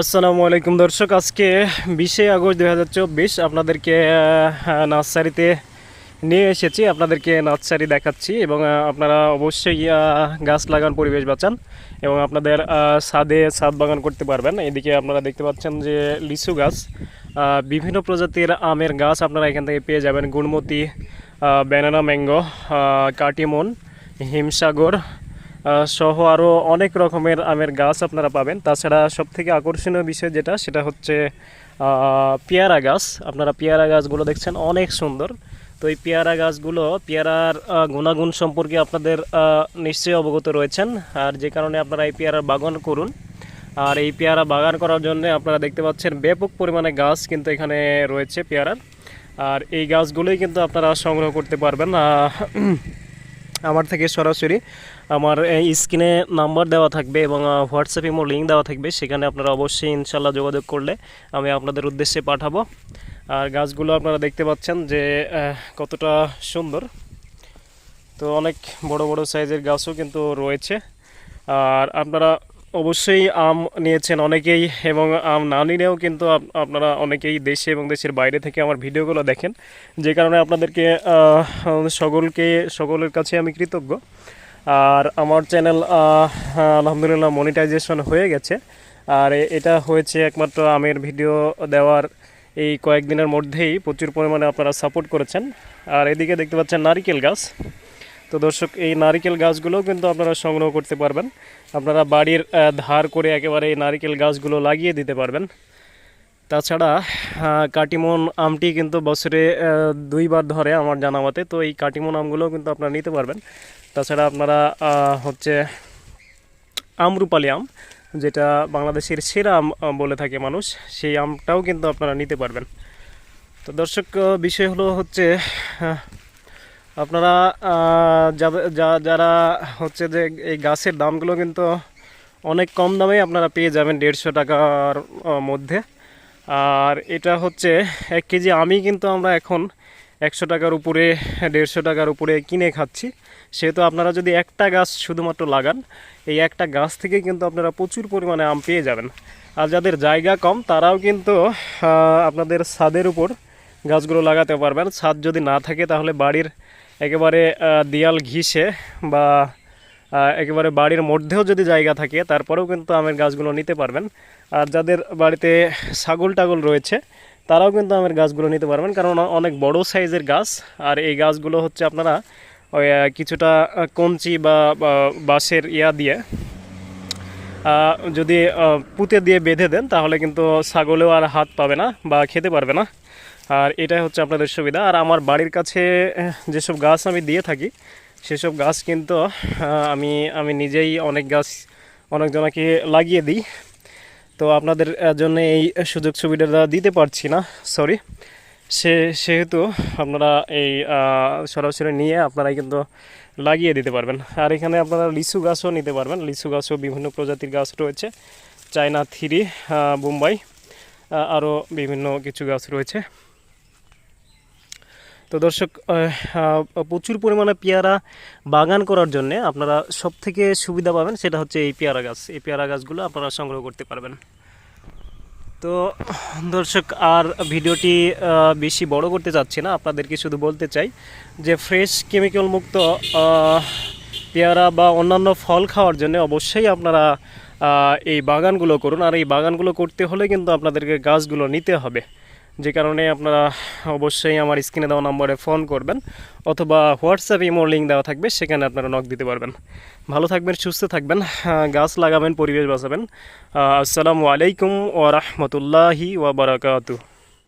আসসালামু আলাইকুম দর্শক, আজকে বিশে আগস্ট দুই হাজার চব্বিশ আপনাদেরকে নার্সারিতে নিয়ে এসেছি। আপনাদেরকে নার্সারি দেখাচ্ছি এবং আপনারা অবশ্যই গাছ লাগান, পরিবেশ বাঁচান এবং আপনাদের ছাদে ছাদ বাগান করতে পারবেন। এদিকে আপনারা দেখতে পাচ্ছেন যে লিচু গাছ বিভিন্ন প্রজাতির আমের গাছ আপনারা এখান থেকে পেয়ে যাবেন। গুড়মতি ব্যানানা ম্যাঙ্গো কাটিমন, হিমসাগর সহ আরও অনেক রকমের আমের গাছ আপনারা পাবেন। তাছাড়া সবথেকে আকর্ষণীয় বিষয় যেটা, সেটা হচ্ছে পেয়ারা গাছ। আপনারা পেয়ারা গাছগুলো দেখছেন, অনেক সুন্দর। তো এই পেয়ারা গাছগুলো, পেয়ারার গুণাগুণ সম্পর্কে আপনাদের নিশ্চয়ই অবগত রয়েছেন। আর যে কারণে আপনারা এই পেয়ারার বাগান করুন। আর এই পেয়ারা বাগান করার জন্য আপনারা দেখতে পাচ্ছেন, ব্যাপক পরিমাণে গাছ কিন্তু এখানে রয়েছে পেয়ারার। আর এই গাছগুলোই কিন্তু আপনারা সংগ্রহ করতে পারবেন। আমার থেকে সরাসরি আমার স্ক্রিনে নাম্বার দেওয়া থাকবে এবং হোয়াটসঅ্যাপে মোর লিঙ্ক দেওয়া থাকবে, সেখানে আপনারা অবশ্যই ইনশাল্লাহ যোগাযোগ করলে আমি আপনাদের উদ্দেশ্যে পাঠাবো। আর গাছগুলো আপনারা দেখতে পাচ্ছেন যে কতটা সুন্দর। তো অনেক বড় বড় সাইজের গাছও কিন্তু রয়েছে। আর আপনারা অবশ্যই আম নিয়েছেন অনেকেই এবং আম না নিলেও কিন্তু আপ- আপনারা অনেকেই দেশে এবং দেশের বাইরে থেকে আমার ভিডিওগুলো দেখেন। যে কারণে আপনাদেরকে সকলকে, সকলের কাছে আমি কৃতজ্ঞ। আর আমার চ্যানেল আলহামদুলিল্লাহ মনিটাইজেশন হয়ে গেছে। আর এটা হয়েছে একমাত্র আমের ভিডিও দেওয়ার এই কয়েকদিনের মধ্যেই প্রচুর পরিমাণে আপনারা সাপোর্ট করেছেন। আর এদিকে দেখতে পাচ্ছেন নারিকেল গাছ। তো দর্শক, এই নারিকেল গাছগুলোও কিন্তু আপনারা সংগ্রহ করতে পারবেন। আপনারা বাড়ির ধার করে একেবারে এই নারিকেল গাছগুলো লাগিয়ে দিতে পারবেন। তাছাড়া কাটিমন আমটি কিন্তু বছরে দুইবার ধরে আমার জানা মতে, তো এই কাটিমন আমগুলোও কিন্তু আপনারা নিতে পারবেন। তাছাড়া আপনারা হচ্ছে আমরুপালি আম, যেটা বাংলাদেশের সেরা আম বলে থাকে মানুষ, সেই আমটাও কিন্তু আপনারা নিতে পারবেন। তো দর্শক বিষয় হলো হচ্ছে আপনারা যারা হচ্ছে যে এই গাছের দামগুলো কিন্তু অনেক কম দামে আপনারা পেয়ে যাবেন দেড়শো টাকার মধ্যে। আর এটা হচ্ছে এক কেজি আমি কিন্তু আমরা এখন একশো টাকার উপরে, দেড়শো টাকার উপরে কিনে খাচ্ছি। সেহেতু আপনারা যদি একটা গাছ শুধুমাত্র লাগান, এই একটা গাছ থেকে কিন্তু আপনারা প্রচুর পরিমাণে আম পেয়ে যাবেন। আর যাদের জায়গা কম, তারাও কিন্তু আপনাদের ছাদের উপর গাছগুলো লাগাতে পারবেন। ছাদ যদি না থাকে, তাহলে বাড়ির একেবারে দেয়াল ঘিসে বা একেবারে বাড়ির মধ্যেও যদি জায়গা থাকে, তারপরেও কিন্তু আমের গাছগুলো নিতে পারবেন। আর যাদের বাড়িতে ছাগল টাগল রয়েছে, তারাও কিন্তু আমের গাছগুলো নিতে পারবেন, কারণ অনেক বড় সাইজের গাছ। আর এই গাছগুলো হচ্ছে আপনারা ওই কিছুটা কঞ্চি বা বা, বাঁশের ইয়া দিয়ে যদি পুঁতে দিয়ে বেঁধে দেন, তাহলে কিন্তু ছাগলেও আর হাত পাবে না বা খেতে পারবে না। আর এটাই হচ্ছে আপনাদের সুবিধা। আর আমার বাড়ির কাছে যেসব গাছ আমি দিয়ে থাকি, সেসব গাছ কিন্তু আমি আমি নিজেই অনেক গাছ অনেকজনকে লাগিয়ে দিই। তো আপনাদের জন্য এই সুযোগ সুবিধাটা দিতে পারছি না, সরি। সে, সেহেতু আপনারা এই সরাসরি নিয়ে আপনারাই কিন্তু লাগিয়ে দিতে পারবেন। আর এখানে আপনারা লিচু গাছও নিতে পারবেন। লিচু গাছও বিভিন্ন প্রজাতির গাছ রয়েছে। চায়না থ্রি বোম্বাই আরও বিভিন্ন কিছু গাছ রয়েছে। তো দর্শক প্রচুর পরিমাণে পেয়ারা বাগান করার জন্য আপনারা সব থেকে সুবিধা পাবেন সেটা হচ্ছে এই পেয়ারা গাছ। এই পেয়ারা গাছগুলো আপনারা সংগ্রহ করতে পারবেন। তো দর্শক, আর ভিডিওটি বেশি বড় করতে চাচ্ছি না, আপনাদেরকে শুধু বলতে চাই যে ফ্রেশ কেমিক্যাল মুক্ত পেয়ারা বা অন্যান্য ফল খাওয়ার জন্য অবশ্যই আপনারা এই বাগানগুলো করুন। আর এই বাগানগুলো করতে হলে কিন্তু আপনাদেরকে গাছগুলো নিতে হবে। যে কারণে আপনারা অবশ্যই আমার স্ক্রিনে দেওয়া নম্বরে ফোন করবেন অথবা হোয়াটসঅ্যাপ ইমোর লিঙ্ক দেওয়া থাকবে, সেখানে আপনারা নক দিতে পারবেন। ভালো থাকবেন, সুস্থ থাকবেন গাছ লাগাবেন, পরিবেশ বাঁচাবেন। আসসালামু আলাইকুম ওয়া বারাকাতুহু।